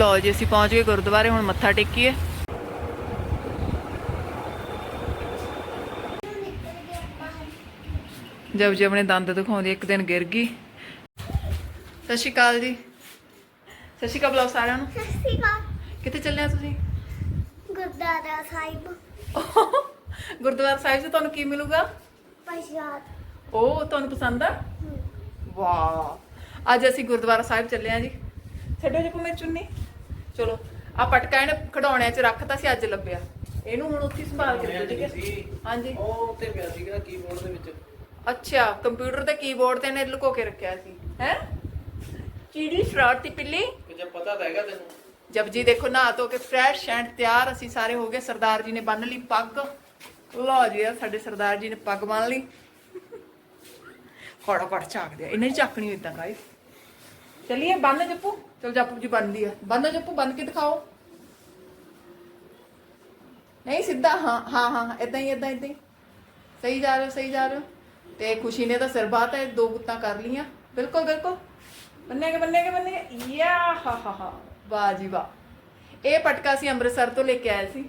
ਲਓ ਜੀ ਅਸੀਂ ਪਹੁੰਚ ਗਏ ਗੁਰਦੁਆਰੇ ਹੁਣ ਮੱਥਾ ਟੇਕੀਏ। ਜਬ ਜੀ ਆਪਣੇ ਦੰਦ ਦਿਖਾਉਂਦੀ ਇੱਕ ਦਿਨ ਗਿਰ ਗਈ। ਸਤਿ ਸ਼੍ਰੀ ਅਕਾਲ ਜੀ। ਸਤਿ ਸ਼੍ਰੀ ਅਕਾਲ ਬੁਲਾਓ ਸਾਰਿਆਂ ਨੂੰ। ਸਤਿ ਸ਼੍ਰੀ ਅਕਾਲ। ਕਿੱਥੇ ਚੱਲੇ ਆ ਤੁਸੀਂ? ਗੁਰਦਾਰਾ ਸਾਹਿਬ। ਗੁਰਦੁਆਰਾ ਸਾਹਿਬ 'ਚ ਤੁਹਾਨੂੰ ਕੀ ਮਿਲੂਗਾ? ਪ੍ਰਸ਼ਾਦ। ਉਹ ਤੁਹਾਨੂੰ ਪਸੰਦ ਆ? ਵਾਹ। ਅੱਜ ਅਸੀਂ ਗੁਰਦੁਆਰਾ ਸਾਹਿਬ ਚੱਲੇ ਆ ਜੀ। ਛੱਡੋ ਜੀ ਮੇਰੀ ਚੁੰਨੀ। ਚਲੋ ਆ ਪਟਕਾ ਇਹਨੇ ਖਡੌਣਿਆਂ 'ਚ ਰੱਖਤਾ ਸੀ ਅੱਜ ਲੱਭਿਆ। ਇਹਨੂੰ ਹੁਣ ਉੱਥੇ ਹੀ ਸੰਭਾਲ ਕੇ ਰੱਖੋ ਠੀਕ ਹੈ? ਹਾਂਜੀ। ਉਹ ਉੱਤੇ ਪਿਆ ਸੀਗਾ ਕੀਬੋਰਡ ਦੇ ਵਿੱਚ। ਅੱਛਾ ਕੰਪਿਊਟਰ ਤੇ ਕੀਬੋਰਡ ਤੇ ਇਹਨੇ ਲੁਕੋ ਕੇ ਰੱਖਿਆ ਸੀ ਹੈ? ਚੀੜੀ ਸ਼ਰਾਰਤੀ ਪਿੱਲੀ। ਜੇ ਪਤਾ ਤਾਂ ਹੈਗਾ ਤੈਨੂੰ। ਜਬ ਜੀ ਦੇਖੋ ਨਹਾ ਧੋ ਕੇ ਫਰੈਸ਼ ਐਂਡ ਤਿਆਰ ਅਸੀਂ ਸਾਰੇ ਹੋ ਗਏ ਸਰਦਾਰ ਜੀ ਨੇ ਬੰਨ ਲਈ ਪੱਗ। ਲਓ ਜੀ ਆਹ ਸਾਡੇ ਸਰਦਾਰ ਜੀ ਨੇ ਪੱਗ ਬੰਨ ਲਈ। ਖੜ ਝਾਕਦੇ ਆ ਇਹਨੇ ਝਾਕਣੀ ਇਦਾਂ ਗਾਇਸ ਚਲਿਏ, ਬੰਨ ਜੱਪੂ? ਚਲ ਜੱਪੂ ਜੀ ਬੰਨਦੀ ਆ। ਬੰਨੋ ਜੱਪੂ, ਬੰਨ ਕੇ ਦਿਖਾਓ। ਨਹੀਂ, ਸਿੱਧਾ, ਹਾਂ ਹਾਂ ਹਾਂ ਇਦਾਂ ਹੀ ਇਦਾਂ ਇਦਾਂ ਹੀ। ਸਹੀ ਜਾ ਰਹੇ ਹੋ, ਸਹੀ ਜਾ ਰਹੇ ਹੋ। ਤੇ ਖੁਸ਼ੀ ਨੇ ਤਾਂ ਸਿਰ ਬਾਤ ਹੈ ਦੋ ਗੁੱਤਾਂ ਕਰ ਲੀਆਂ ਬਿਲਕੁਲ ਬਿਲਕੁਲ। ਬੰਨੇਗੇ ਬੰਨੇਗੇ ਬੰਨੇਗੇ। ਯਾ, ਹਾ ਹਾ ਹਾ। ਵਾਹ ਜੀ ਵਾਹ। ਇਹ ਪਟਕਾ ਸੀ ਅੰਮ੍ਰਿਤਸਰ ਤੋਂ ਲੈ ਕੇ ਆਏ ਸੀ।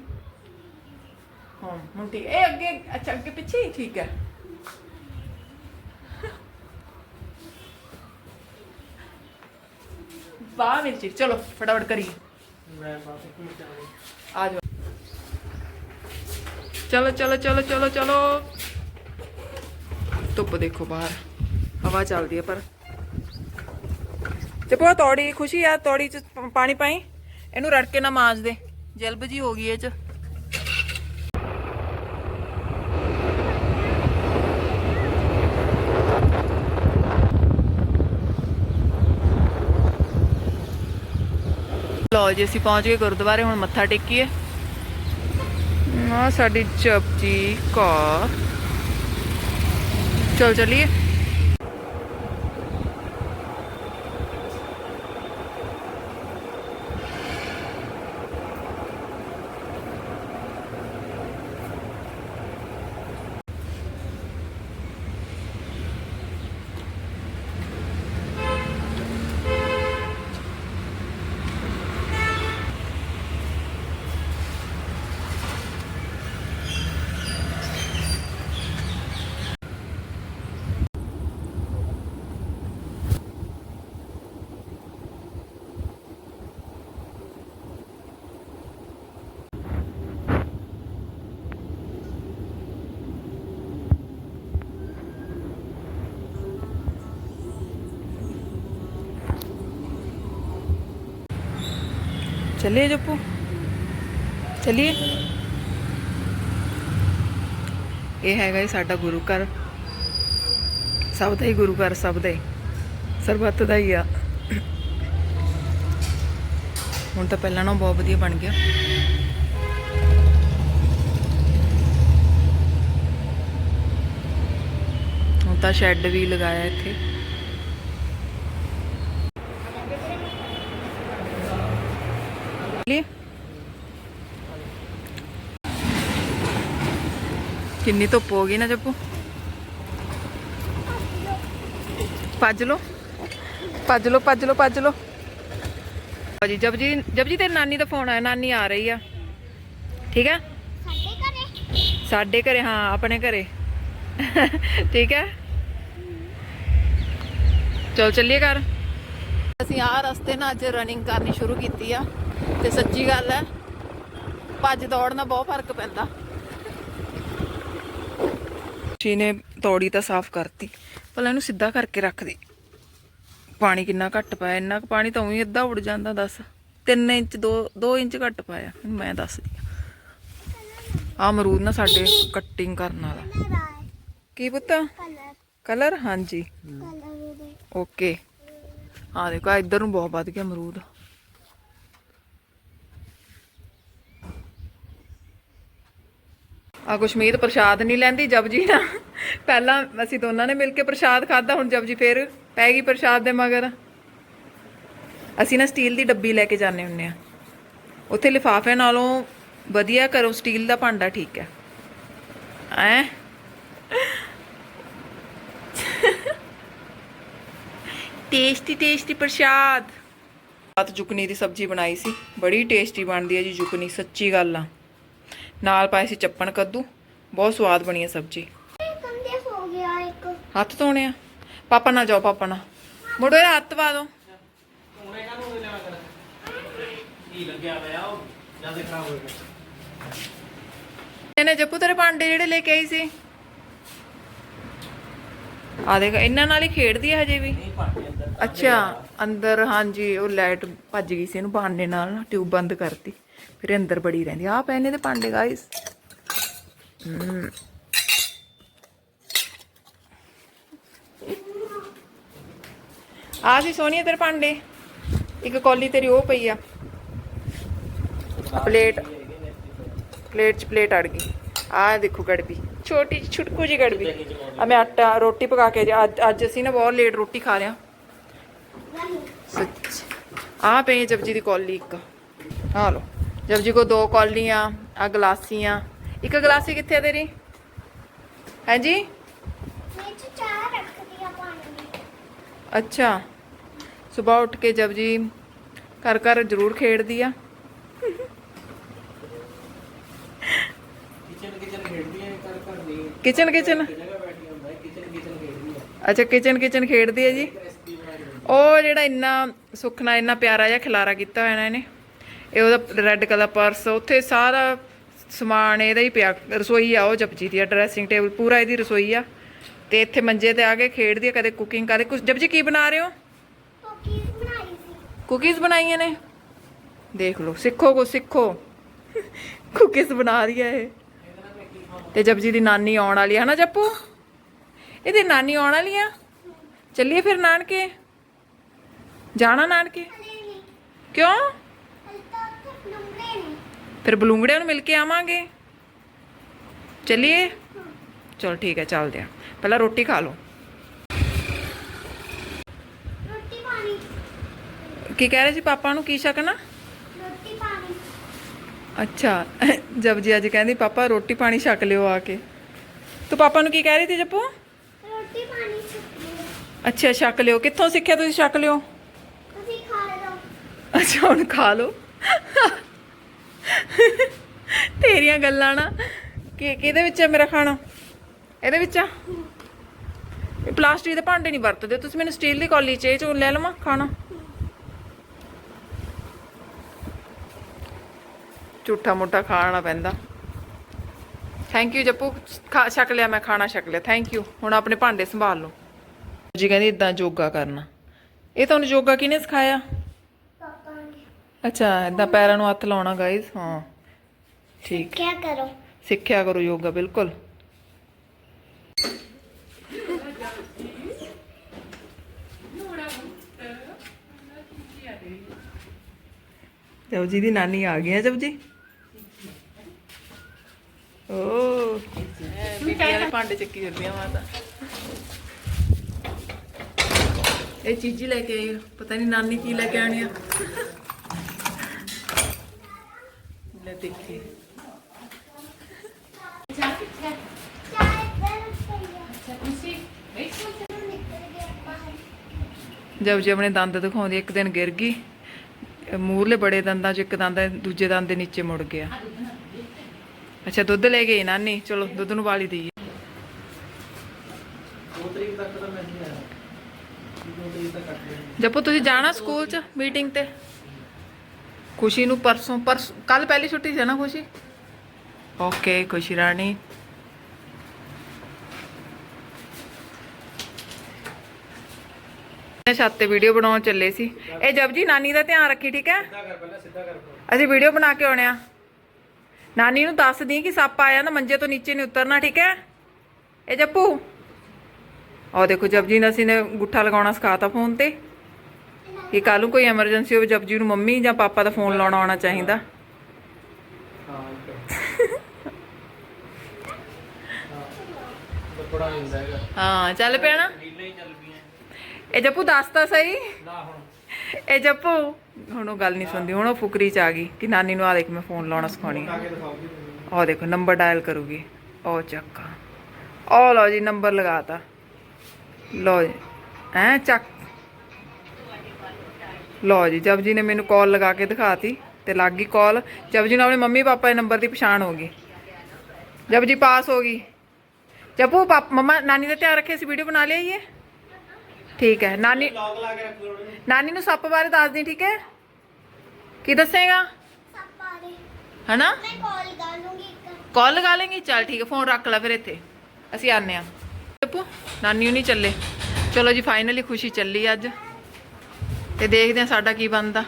ਹਾਂ ਹੁਣ ਠੀਕ ਇਹ ਅੱਗੇ, ਅੱਛਾ, ਅੱਗੇ ਪਿੱਛੇ ਹੀ ਠੀਕ ਹੈ। ਵਾਹ ਮੇਰੀ ਚੀਜ਼ ਚਲੋ ਫਟਾਫਟ ਕਰੀਏ। ਮੈਂ ਬਸ ਆਉਂਦੀ ਆ ਜਾਓ। ਚਲੋ ਚਲੋ ਚਲੋ ਚਲੋ ਚਲੋ। ਧੁੱਪ ਦੇਖੋ ਬਾਹਰ। ਹਵਾ ਚੱਲਦੀ ਹੈ ਪਰ। ਤੇ ਪੋ ਤੌੜੀ ਖੁਸ਼ੀ ਆ ਤੌੜੀ ਚ ਪਾਣੀ ਪਾਈ? ਇਹਨੂੰ ਰੜ ਕੇ ਨਾ ਮਾਂਜ ਦੇ। ਜਲਬ ਜੀ ਹੋ ਗਈ ਇਹ ਚ। ਲਓ ਜੀ, ਅਸੀਂ ਪਹੁੰਚ ਗਏ ਗੁਰਦੁਆਰੇ, ਹੁਣ ਮੱਥਾ ਟੇਕੀਏ। ਆ ਸਾਡੀ ਜਪਜੀ ਕਾਰ ਚਲ ਚਲੀਏ। ਚਲਿਏ ਜੱਪੂ ਚਲਿਏ ਇਹ ਹੈਗਾ ਹੀ ਸਾਡਾ ਗੁਰੂ ਘਰ ਸਭ ਦਾ ਹੀ ਗੁਰੂ ਘਰ ਸਭ ਦਾ ਹੀ ਸਰਬੱਤ ਦਾ ਹੀ ਆ ਹੁਣ ਤਾਂ ਪਹਿਲਾਂ ਨਾਲੋਂ ਬਹੁਤ ਵਧੀਆ ਬਣ ਗਿਆ ਹੁਣ ਤਾਂ ਸ਼ੈੱਡ ਵੀ ਲਗਾਇਆ ਇੱਥੇ ਲਈ। ਕਿੰਨੀ ਧੁੱਪ ਹੋ ਗਈ ਨਾ ਜੱਪੂ? ਭੱਜ ਲੋ ਭੱਜ ਲੋ ਭੱਜ ਲੋ ਭੱਜ ਲੋ ਜੀ ਜਬ ਜੀ ਜਬ ਜੀ ਤੇਰੀ ਨਾਨੀ ਦਾ ਫੋਨ ਆਇਆ ਨਾਨੀ ਆ ਰਹੀ ਆ। ਠੀਕ ਹੈ ਸਾਡੇ ਘਰੇ। ਸਾਡੇ ਘਰੇ ਹਾਂ ਆਪਣੇ ਘਰੇ। ਠੀਕ ਹੈ ਚਲ ਚੱਲੀਏ ਘਰ। ਅਸੀਂ ਆ ਰਸਤੇ ਨਾਲ ਅੱਜ ਰਨਿੰਗ ਕਰਨੀ ਸ਼ੁਰੂ ਕੀਤੀ ਆ। ਤੇ ਸੱਚੀ ਗੱਲ ਹੈ ਭੱਜ ਦੌੜ ਨਾਲ ਬਹੁਤ ਫ਼ਰਕ ਪੈਂਦਾ। ਜੀ ਨੇ ਤੌੜੀ ਤਾਂ ਸਾਫ਼ ਕਰਤੀ ਪਹਿਲਾਂ ਇਹਨੂੰ ਸਿੱਧਾ ਕਰਕੇ ਰੱਖ ਦੇ। ਪਾਣੀ ਕਿੰਨਾ ਘੱਟ ਪਾਇਆ ਇੰਨਾ ਕੁ ਪਾਣੀ ਤਾਂ ਉਹੀ ਅੱਧਾ ਉੜ ਜਾਂਦਾ ਦੱਸ। 3 ਇੰਚ 2 2 ਇੰਚ ਘੱਟ ਪਾਇਆ ਮੈਂ ਦੱਸਦੀ ਆ ਅਮਰੂਦ ਨਾ ਸਾਡੇ ਕਟਿੰਗ ਕਰਨ ਵਾਲਾ। ਕੀ ਪੁੱਤ? ਕਲਰ ਕਲਰ ਹਾਂਜੀ ਓਕੇ ਆ ਦੇਖੋ ਇੱਧਰ ਨੂੰ ਬਹੁਤ ਵੱਧ ਗਿਆ ਅਮਰੂਦ। ਆ ਕੁਸ਼ਮੀਤ ਪ੍ਰਸ਼ਾਦ ਨਹੀਂ ਲੈਂਦੀ, ਜਪਜੀ ਨਾ। ਪਹਿਲਾਂ ਅਸੀਂ ਦੋਨਾਂ ਨੇ ਮਿਲ ਕੇ ਪ੍ਰਸ਼ਾਦ ਖਾਦਾ ਹੁਣ ਜਪਜੀ ਫੇਰ ਪੈ ਗਈ ਪ੍ਰਸ਼ਾਦ ਦੇ ਮਗਰ। ਅਸੀਂ ਨਾ ਸਟੀਲ ਦੀ ਡੱਬੀ ਲੈ ਕੇ ਜਾਂਦੇ ਹੁੰਨੇ ਆ। ਉੱਥੇ ਲਿਫਾਫੇ ਨਾਲੋਂ ਵਧੀਆ ਕਰੋ ਸਟੀਲ ਦਾ ਭਾਂਡਾ ਠੀਕ ਹੈ। ਐ ਟੇਸਟੀ ਟੇਸਟੀ ਪ੍ਰਸ਼ਾਦ। ਰਾਤ ਜੁਕਨੀ ਦੀ ਸਬਜ਼ੀ ਬਣਾਈ ਸੀ। ਬੜੀ ਟੇਸਟੀ ਬਣਦੀ ਹੈ ਜੀ ਜੁਕਨੀ, ਸੱਚੀ ਗੱਲ ਆ। ਨਾਲ ਪਾਏ ਸੀ ਚੱਪਣ ਕੱਦੂ। ਬਹੁਤ ਸਵਾਦ ਬਣੀ ਹੈ ਸਬਜ਼ੀ ਕੰਦੇ ਹੋ ਗਿਆ ਇੱਕ। ਹੱਥ ਧੋਣੇ ਆ। ਪਾਪਾ ਨਾਲ ਜਾਓ ਪਾਪਾ ਨਾਲ। ਮੁੜੋ ਇਹਦਾ ਹੱਥ ਪਾ ਦੋ। ਲੈਣਾ ਕਰ ਕੀ ਲੱਗਿਆ ਹੋਇਆ ਉਹ? ਜਦ ਖਰਾਬ ਹੋਏਗਾ ਇਹਨੇ ਜੱਪੂ ਤੇਰੇ ਭਾਂਡੇ ਜਿਹੜੇ ਲੈ ਕੇ ਆਈ ਸੀ। ਆ ਦੇਖ ਇਹਨਾਂ ਨਾਲ ਹੀ ਖੇਡਦੀ ਹੈ ਹਜੇ ਵੀ। ਨਹੀਂ ਭਾਂਡੇ ਅੰਦਰ। ਅੱਛਾ ਅੰਦਰ ਹਾਂਜੀ ਉਹ ਲਾਈਟ ਭੱਜ ਗਈ ਸੀ ਇਹਨੂੰ ਬਹਾਨੇ ਨਾਲ ਨਾ ਟਿਊਬ ਬੰਦ ਕਰਤੀ। ਫਿਰ ਅੰਦਰ ਬੜੀ ਰਹਿੰਦੀ ਆ। ਪੈਨੇ ਦੇ ਭਾਂਡੇ ਗਾਇਸ ਆ ਸੀ ਸੋਨੀਆ ਤੇਰੇ ਭਾਂਡੇ। ਇੱਕ ਕੌਲੀ ਤੇਰੀ ਉਹ ਪਈ ਆ। ਪਲੇਟ। ਪਲੇਟ। ਚ ਪਲੇਟ ਅੜ ਗਈ। ਆ ਦੇਖੋ ਗੜਬੀ ਛੋਟੀ ਜਿਹੀ ਛੁਟਕੂ ਜੀ ਗੜਬੀ ਆ ਮੈਂ ਆਟਾ ਰੋਟੀ ਪਕਾ ਕੇ ਅੱਜ ਅੱਜ ਅਸੀਂ ਨਾ ਬਹੁਤ ਲੇਟ ਰੋਟੀ ਖਾ ਰਹੇ ਹਾਂ। ਸੱਚ। ਆ ਪਈ ਜਪਜੀ ਦੀ ਕੌਲੀ ਇੱਕ। ਆ ਲੋ ਜਪਜੀ ਕੋ ਦੋ ਕੌਲੀਆਂ ਆ ਗਲਾਸੀਆਂ। ਇੱਕ ਗਲਾਸੀ ਕਿੱਥੇ ਆ ਤੇਰੀ? ਹਾਂਜੀ? ਵਿੱਚ ਚਾਹ ਰੱਖਦੀ ਆ ਪਾਣੀ ਦੀ। ਅੱਛਾ। ਸਵੇਰ ਉੱਠ ਕੇ ਜਪਜੀ ਘਰ ਘਰ ਜ਼ਰੂਰ ਖੇਡਦੀ ਆ। ਕਿਚਨ ਕਿਚਨ ਖੇਡਦੀ ਨਹੀਂ। ਅੱਛਾ ਕਿਚਨ ਕਿਚਨ ਖੇਡਦੀ ਹੈ ਜੀ? ਉਹ ਜਿਹੜਾ ਇੰਨਾ ਸੁਖਨਾ ਇੰਨਾ ਪਿਆਰਾ ਜਿਹਾ ਖਿਲਾਰਾ ਕੀਤਾ ਹੋਇਆ ਨਾ ਇਹਨੇ। ਇਹ ਉਹਦਾ ਰੈੱਡ ਕਲਰ ਪਰਸ ਉੱਥੇ ਸਾਰਾ ਸਮਾਨ ਇਹਦਾ ਹੀ ਪਿਆ ਰਸੋਈ ਆ ਉਹ ਜਪਜੀ ਦੀ ਆ ਡਰੈਸਿੰਗ ਟੇਬਲ ਪੂਰਾ ਇਹਦੀ ਰਸੋਈ ਆ। ਤੇ ਇੱਥੇ ਮੰਜੇ ਤੇ ਆ ਕੇ ਖੇਡਦੀ ਆ ਕਦੇ ਕੁਕਿੰਗ ਕਦੇ ਕੁਝ ਜਪਜੀ ਕੀ ਬਣਾ ਰਹੇ ਹੋ? ਕੁਕੀਜ਼ ਬਣਾਈ ਸੀ। ਕੁਕੀਜ਼ ਬਣਾਈਆਂ ਨੇ? ਦੇਖ ਲਓ ਸਿੱਖੋ ਕੋ ਸਿੱਖੋ। ਕੁਕੀਜ਼ ਬਣਾ ਰਹੀ ਹੈ ਇਹ। ਤੇ ਜਪਜੀ ਦੀ ਨਾਨੀ ਆਉਣ ਵਾਲੀ ਹੈ ਨਾ ਜੱਪੂ? ਇਹਦੀ ਨਾਨੀ ਆਉਣ ਵਾਲੀ ਆ? ਚੱਲੀਏ ਫਿਰ ਨਾਨਕੇ? ਜਾਣਾ ਨਾਨਕੇ? ਕਿਉਂ ਹਲੇ ਤਾਂ ਉੱਥੇ ਨੰਬਰੇ ਨੇ ਫਿਰ ਬਲੂੰਗੜਿਆਂ ਨੂੰ ਮਿਲ ਕੇ ਆਵਾਂਗੇ। ਚੱਲੀਏ? ਚਲ ਠੀਕ ਹੈ ਚੱਲਦੇ ਆ ਪਹਿਲਾਂ ਰੋਟੀ ਖਾ ਲਓ। ਰੋਟੀ ਪਾਣੀ। ਕੀ ਕਹਿ ਰਹੇ ਸੀ ਪਾਪਾ ਨੂੰ? ਕੀ ਛਕਣਾ ਰੋਟੀ ਪਾਣੀ। ਅੱਛਾ ਜਪਜੀ ਅੱਜ ਕਹਿੰਦੀ ਪਾਪਾ ਰੋਟੀ ਪਾਣੀ ਛਕ ਲਿਓ ਆ ਕੇ। ਤੂੰ ਪਾਪਾ ਨੂੰ ਕੀ ਕਹਿ ਰਹੀ ਸੀ ਜੱਪੂ? ਰੋਟੀ ਪਾਣੀ ਛੱਡੀ ਅੱਛਾ ਛਕ ਲਿਓ। ਕਿੱਥੋਂ ਸਿੱਖਿਆ ਤੁਸੀਂ ਛਕ ਲਿਓ? ਤੁਸੀਂ ਖਾ ਲਓ। ਅੱਛਾ ਹੁਣ ਖਾ ਲਓ। ਤੇਰੀਆਂ ਗੱਲਾਂ ਨਾ। ਕਿ ਕਿਹਦੇ ਵਿੱਚ ਹੈ ਮੇਰਾ ਖਾਣਾ? ਇਹਦੇ ਵਿੱਚ ਆ? ਇਹ ਪਲਾਸਟਿਕ ਦੇ ਭਾਂਡੇ ਨਹੀਂ ਵਰਤਦੇ। ਤੁਸੀਂ ਮੈਨੂੰ ਸਟੀਲ ਦੀ ਕੌਲੀ ਚ ਇਹ ਚੋਂ ਲੈ ਲਵਾਂ ਖਾਣਾ? ਝੂਠਾ ਮੋਟਾ ਖਾਣਾ ਪੈਂਦਾ। Thank you Jappu. ਖਾ, ਛਕ ਲਿਆ ਮੈਂ, ਖਾਣਾ ਛਕ ਲਿਆ। ਥੈਂਕ ਯੂ ਹੁਣ ਆਪਣੇ ਭਾਂਡੇ ਸੰਭਾਲ ਲਓ। ਜੀ ਕਹਿੰਦੀ ਇਦਾਂ ਯੋਗਾ ਕਰਨਾ। ਇਹ ਤੁਹਾਨੂੰ ਯੋਗਾ ਕਿਹਨੇ ਸਿਖਾਇਆ? ਅੱਛਾ ਇਦਾਂ ਪੈਰਾਂ ਨੂੰ ਹੱਥ ਲਾਉਣਾ ਗਾਇਸ ਹਾਂ। ਠੀਕ। ਕੀ ਕਰੋ। ਸਿੱਖਿਆ ਕਰੋ ਯੋਗਾ ਬਿਲਕੁਲ। ਜਬ ਜੀ ਦੀ ਨਾਨੀ ਆ ਗਈ ਹੈ ਜਬ ਜੀ। ਓ। ਮਿੱਟੀ ਵਾਲੇ ਭਾਂਡੇ ਚੱਕੀ ਫਿਰਦੀਆਂ ਮਾਤਾ। ਇਹ ਚੀਜ਼ੀ ਲੈ ਕੇ ਆਈ ਆ। ਪਤਾ ਨਹੀਂ ਨਾਨੀ ਕੀ ਲੈ ਕੇ ਆਣੀ ਆ ਲੈ ਦੇਖੀ। ਚਾਹ ਇੱਧਰ ਪਈ ਆ ਨਿਕਲ ਗਿਆ ਬਾਹਰ ਜਦ ਜੀ ਆਪਣੇ ਦੰਦ ਦਿਖਾਉਂਦੀ ਇੱਕ ਦਿਨ ਗਿਰ ਗਈ। ਮੂਰਲੇ ਬੜੇ ਦੰਦਾਂ 'ਚ ਇੱਕ ਦੰਦ ਦੂਜੇ ਦੰਦ ਦੇ ਨੀਚੇ ਮੁੜ ਗਿਆ। ਅੱਛਾ ਦੁੱਧ ਲੈ ਗਈ ਨਾਨੀ। ਚਲੋ ਦੁੱਧ ਨੂੰ ਵਾਲੀ ਦਈਏ। ਦੋ ਤਰੀਕ ਤੱਕ ਤਾਂ ਮੈਂ ਨਹੀਂ ਆਇਆ। ਦੋ ਤਰੀਕ ਤੱਕ ਕੱਟ ਲੈਣੀ। ਜੱਪੂ ਤੁਸੀਂ ਜਾਣਾ ਸਕੂਲ 'ਚ ਮੀਟਿੰਗ ਤੇ? ਖੁਸ਼ੀ ਨੂੰ ਪਰਸੋਂ ਪਰਸ ਕੱਲ ਪਹਿਲੀ ਛੁੱਟੀ ਸੀ ਨਾ ਖੁਸ਼ੀ? ਓਕੇ ਖੁਸ਼ੀ ਰਾਣੀ। ਛੱਤ ਤੇ ਵੀਡੀਓ ਬਣਾਉਣ ਚੱਲੇ ਸੀ। ਇਹ ਜਬ ਜੀ ਨਾਨੀ ਦਾ ਧਿਆਨ ਰੱਖੀ ਠੀਕ ਹੈ। ਅਸੀਂ ਵੀਡੀਓ ਬਣਾ ਕੇ ਆਉਣੇ ਆ। ਨਾਨੀ ਨੂੰ ਦੱਸ ਦੀ ਕਿ ਸੱਪ ਆਇਆ ਨਾ ਮੰਜੇ ਤੋਂ ਨੀਚੇ ਨਹੀਂ ਉਤਰਨਾ ਠੀਕ ਹੈ? ਇਹ ਜੱਪੂ। ਉਹ ਦੇਖੋ ਜਪਜੀ ਨੇ ਅਸੀਂ ਨੇ ਗੁੱਠਾ ਲਗਾਉਣਾ ਸਿਖਾਤਾ ਫੋਨ ਤੇ। ਕਿ ਕੱਲ ਨੂੰ ਕੋਈ ਐਮਰਜੈਂਸੀ ਹੋਵੇ, ਜਪਜੀ ਨੂੰ ਮੰਮੀ ਜਾਂ ਪਾਪਾ ਦਾ ਫੋਨ ਲਾਉਣਾ ਆਉਣਾ ਚਾਹੀਦਾ। ਹਾਂ, ਚੱਲ ਪਿਆ ਨਾ ਇਹ ਜੱਪੂ, ਦੱਸ ਤਾਂ ਸਹੀ। ਹੁਣ ਇਹ ਜੱਪੂ। ਹੁਣ ਉਹ ਗੱਲ ਨਹੀਂ ਸੁਣਦੀ, ਹੁਣ ਉਹ ਫੁਕਰੀ ਚ ਆ ਗਈ ਕਿ ਨਾਨੀ ਨੂੰ ਆ ਦੇਖ, ਮੈਂ ਫੋਨ ਲਾਉਣਾ ਸਿਖਾਉਣੀ ਆ। ਦੇਖੋ ਨੰਬਰ ਡਾਇਲ ਕਰੂਗੀ। ਉਹ ਚੱਕਾ। ਉਹ ਲਓ ਜੀ ਨੰਬਰ ਲਗਾਤਾ। ਲਓ ਜੀ। ਐ ਚੱਕ। ਲਓ ਜੀ ਜਬ ਜੀ ਨੇ ਮੈਨੂੰ ਕਾਲ ਲਗਾ ਕੇ ਦਿਖਾਤੀ ਤੇ ਲੱਗ ਗਈ ਕਾਲ ਜਬ ਜੀ ਨੂੰ ਆਪਣੇ ਮੰਮੀ ਪਾਪਾ ਦੇ ਨੰਬਰ ਦੀ ਪਛਾਣ ਹੋ ਗਈ। ਜਬ ਜੀ ਪਾਸ ਹੋ ਗਈ। ਜਪੂ ਪਾਪ ਮਮਾ ਨਾਨੀ ਦਾ ਧਿਆਨ ਰੱਖੇ ਸੀ ਵੀਡੀਓ ਬਣਾ ਲਈ ਇਹ ਠੀਕ ਹੈ ਨਾਨੀ ਲੌਗ ਨਾਨੀ ਨੂੰ ਸੱਪ ਬਾਰੇ ਦੱਸ ਦੀ ਠੀਕ ਹੈ? ਕੀ ਦੱਸੇਗਾ? ਸਭ ਬਾਰੇ। ਹਨਾ? ਮੈਂ ਕਾਲ ਕਰ ਲੂੰਗੀ ਇੱਕ। ਕਾਲ ਲਗਾ ਲੇਂਗੀ? ਚੱਲ ਠੀਕ ਹੈ ਫੋਨ ਰੱਖ ਲੈ ਫਿਰ ਇੱਥੇ। ਅਸੀਂ ਆਨੇ ਆ ਜੱਪੂ ਨਾਨੀ ਨੂੰ ਨਹੀਂ ਚੱਲੇ। ਚਲੋ ਜੀ ਫਾਈਨਲੀ ਖੁਸ਼ੀ ਚੱਲੀ ਅੱਜ। ਤੇ ਦੇਖਦੇ ਆ ਸਾਡਾ ਕੀ ਬਣਦਾ।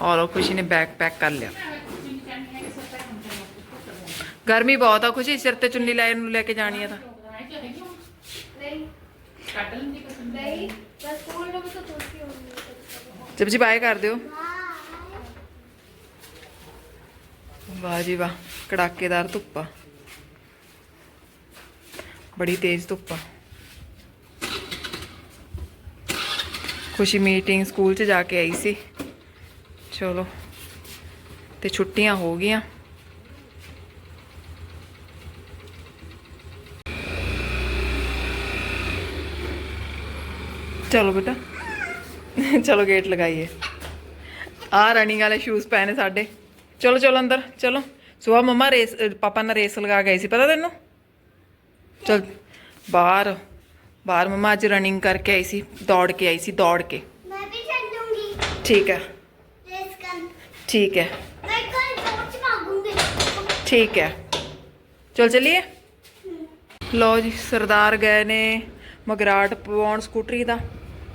ਔਰ ਖੁਸ਼ੀ ਨੇ ਬੈਗ ਪੈਕ ਕਰ ਲਿਆ। ਗਰਮੀ ਬਹੁਤ ਆ ਖੁਸ਼ੀ, ਸਿਰ ਤੇ ਚੁੰਨੀ ਲੈ ਨੂੰ ਲੈ ਕੇ ਜਾਣੀ ਆ ਤਾਂ। ਜਬ ਜੀ, ਬਾਏ ਕਰ ਦਿਓ। ਵਾਹ ਜੀ ਵਾਹ, ਕੜਾਕੇਦਾਰ ਧੁੱਪਾ ਬੜੀ ਤੇਜ਼ ਧੁੱਪਾ ਖੁਸ਼ੀ ਮੀਟਿੰਗ ਸਕੂਲ 'ਚ ਜਾ ਕੇ ਆਈ ਸੀ ਚਲੋ ਤੇ ਛੁੱਟੀਆਂ ਹੋ ਗਈਆਂ ਚਲੋ ਬੇਟਾ ਚਲੋ ਗੇਟ ਲਗਾਈਏ ਆ ਰਨਿੰਗ ਵਾਲੇ ਸ਼ੂਜ਼ ਪਏ ਨੇ ਸਾਡੇ ਚਲੋ ਚਲੋ ਅੰਦਰ ਚਲੋ ਸੁਬਾ ਮਮਾ ਰੇਸ ਅ, ਪਾਪਾ ਨਾਲ ਰੇਸ ਲਗਾ ਗਏ ਸੀ ਪਤਾ ਤੈਨੂੰ ਚਲ ਬਾਹਰ ਬਾਹਰ ਮਮਾ ਅੱਜ ਰਨਿੰਗ ਕਰਕੇ ਆਈ ਸੀ ਦੌੜ ਕੇ ਆਈ ਸੀ ਦੌੜ ਕੇ। ਮੈਂ ਵੀ ਚੱਲੂੰਗੀ ਠੀਕ ਹੈ। ਰੇਸ ਕਰਨ। ਠੀਕ ਹੈ। ਮੈਂ ਕੱਲ ਕੋਚ ਮਾਗੂੰਗੀ ਠੀਕ ਹੈ। ਚਲ ਚਲੀਏ? ਲੋ ਜੀ ਸਰਦਾਰ ਗਏ ਨੇ ਮਗਰਾਟ ਪਵਾਉਣ ਸਕੂਟਰੀ ਦਾ।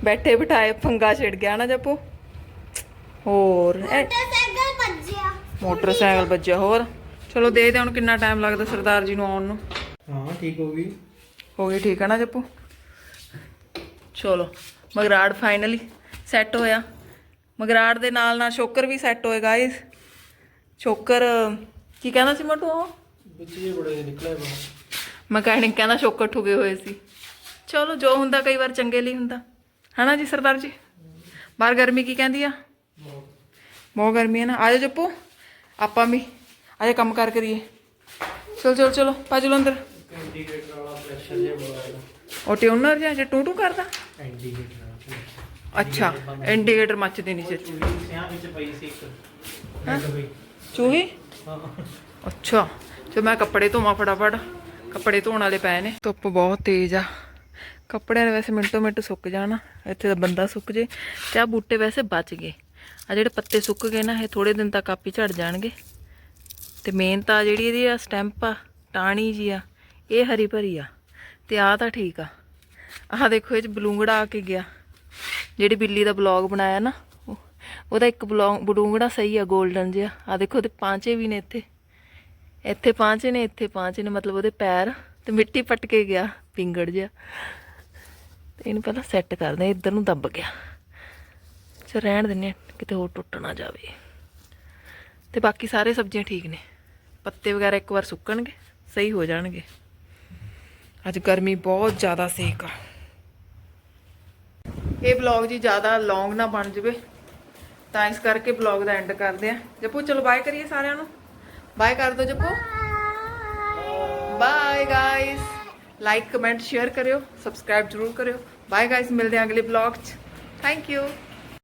ਬੈਠੇ ਬਿਠਾਏ ਪੰਗਾ ਛਿੜ ਗਿਆ ਨਾ ਜੱਪੂ। ਹੋਰ ਮੋਟਰਸਾਈਕਲ ਵੱਜਿਆ। ਹੋਰ। ਚਲੋ ਦੇਖਦੇ ਹਾਂ ਹੁਣ ਕਿੰਨਾ ਟਾਈਮ ਲੱਗਦਾ ਸਰਦਾਰ ਜੀ ਨੂੰ ਆਉਣ ਨੂੰ। ਹਾਂ ਠੀਕ ਹੋ ਗਈ। ਹੋ ਗਈ ਠੀਕ ਹੈ ਨਾ ਜੱਪੂ? ਚਲੋ ਮਗਰਾੜ ਫਾਈਨਲੀ ਸੈੱਟ ਹੋਇਆ। ਮਗਰਾੜ ਦੇ ਨਾਲ ਨਾਲ ਸ਼ੋਕਰ ਵੀ ਸੈੱਟ ਹੋਏ ਗਾਇਸ ਸ਼ੋਕਰ ਕੀ ਕਹਿੰਦਾ ਸੀ ਮਟੂ ਉਹ? ਵਿੱਚ ਜੇ ਬੜੇ ਨਿਕਲੇ ਬਾਹਰ ਮਕੈਨਿਕ ਕਹਿੰਦਾ ਸ਼ੋਕਰ ਠੁਗੇ ਹੋਏ ਸੀ। ਚਲੋ ਜੋ ਹੁੰਦਾ ਕਈ ਵਾਰ ਚੰਗੇ ਲਈ ਹੁੰਦਾ। ਹਨਾ ਜੀ ਸਰਦਾਰ ਜੀ? ਬਾਹਰ ਗਰਮੀ ਕੀ ਕਹਿੰਦੀ ਆ? ਬਹੁਤ ਗਰਮੀ ਹੈ ਨਾ। ਆਜੋ ਜੱਪੂ ਆਪਾਂ ਵੀ। ਆਜੇ ਕੰਮ ਕਰ ਕਰੀਏ ਚਲ ਚਲ ਚਲੋ ਲੋ ਅੰਦਰ। ਇੰਡੀਕੇਟਰ ਵਾਲਾ ਪ੍ਰੈਸ਼ਰ ਜੇ ਬੋਲਦਾ ਉਹ ਟਿਊਨਰ ਜਿਹਾ ਜੇ ਟੂ ਟੂ ਕਰਦਾ? ਇੰਡੀਕੇਟਰ ਵਾਲਾ ਅੱਛਾ ਇੰਡੀਕੇਟਰ ਮੱਚਦੇ ਨਹੀਂ ਸੀ। ਚੂੜੀ ਸਿਆਂ ਵਿੱਚ ਪਈ ਸੀ ਇੱਕ। ਹੈਂ? ਬਈ ਚੂਹੀ? ਹਾਂ। ਅੱਛਾ ਤੇ ਮੈਂ ਕੱਪੜੇ ਧੋਵਾਂ ਫਟਾਫਟ। ਕੱਪੜੇ ਧੋਣ ਵਾਲੇ ਪਏ ਨੇ। ਧੁੱਪ ਬਹੁਤ ਤੇਜ਼ ਆ। ਕੱਪੜਿਆਂ ਨੇ ਵੈਸੇ ਮਿੰਟੋ ਮਿੰਟ ਸੁੱਕ ਜਾਣਾ। ਇੱਥੇ ਤਾਂ ਬੰਦਾ ਸੁੱਕ ਜੇ। ਤੇ ਆ ਬੂਟੇ ਵੈਸੇ ਬਚ ਗਏ। ਆ ਜਿਹੜੇ ਪੱਤੇ ਸੁੱਕ ਗਏ ਨਾ ਇਹ ਥੋੜੇ ਦਿਨ ਤੱਕ ਆਪੀ ਝੜ ਜਾਣਗੇ। ਤੇ ਮੇਨ ਤਾਂ ਜਿਹੜੀ ਇਹਦੀ ਆ ਸਟੈਂਪ ਆ ਟਾਣੀ ਜੀ ਆ। ਇਹ ਹਰੀ ਭਰੀ ਆ ਤੇ ਆ ਤਾਂ ਠੀਕ ਆ। ਆਹ ਦੇਖੋ ਇਹ ਚ ਬਲੂੰਗੜਾ ਆ ਕੇ ਗਿਆ। ਜਿਹੜੀ ਬਿੱਲੀ ਦਾ ਬਲੌਗ ਬਣਾਇਆ ਨਾ ਉਹ- ਉਹਦਾ ਇੱਕ ਬਲੌਗ ਬਲੂੰਗੜਾ ਸਹੀ ਆ 골ਡਨ ਜਿਹਾ। ਆ ਦੇਖੋ ਉਹਦੇ ਪਾਂਚੇ ਵੀ ਨੇ ਇੱਥੇ। ਇੱਥੇ ਪਾਂਚੇ ਨੇ ਇੱਥੇ ਪਾਂਚੇ ਨੇ ਮਤਲਬ ਉਹਦੇ ਪੈਰ ਤੇ ਮਿੱਟੀ ਪੱਟ ਕੇ ਗਿਆ ਪਿੰਗੜ ਜਿਹਾ। ਤੇ ਇਹਨੂੰ ਪਹਿਲਾਂ ਸੈੱਟ ਕਰਦੇ ਇੱਧਰ ਨੂੰ ਦੱਬ ਗਿਆ। ਚਲ ਰਹਿਣ ਦਿੰਨੇ ਆ, ਕਿਤੇ ਹੋਰ ਟੁੱਟ ਨਾ ਜਾਵੇ। ਤੇ ਬਾਕੀ ਸਾਰੇ ਸਬਜ਼ੀਆਂ ਠੀਕ ਨੇ। ਪੱਤੇ ਵਗੈਰਾ ਇੱਕ ਵਾਰ ਸੁੱਕਣਗੇ ਸਹੀ ਹੋ ਜਾਣਗੇ। ਅੱਜ ਗਰਮੀ ਬਹੁਤ ਜ਼ਿਆਦਾ ਸੇਕ ਆ। ਇਹ ਵਲੌਗ ਜੀ ਜ਼ਿਆਦਾ ਲੌਂਗ ਨਾ ਬਣ ਜਵੇ। ਤਾਂ ਇਸ ਕਰਕੇ ਵਲੌਗ ਦਾ ਐਂਡ ਕਰਦੇ ਆ। ਜੱਪੂ, ਚਲੋ ਬਾਏ ਕਰੀਏ ਸਾਰਿਆਂ ਨੂੰ। ਬਾਏ ਕਰ ਦਿਓ Jappu. Bye guys like comment share ਕਰਿਓ। ਸਬਸਕ੍ਰਾਈਬ ਜਰੂਰ ਕਰਿਓ। ਬਾਏ ਗਾਇਸ ਮਿਲਦੇ ਹਾਂ ਅਗਲੇ ਵਲੌਗ 'ਚ। Thank you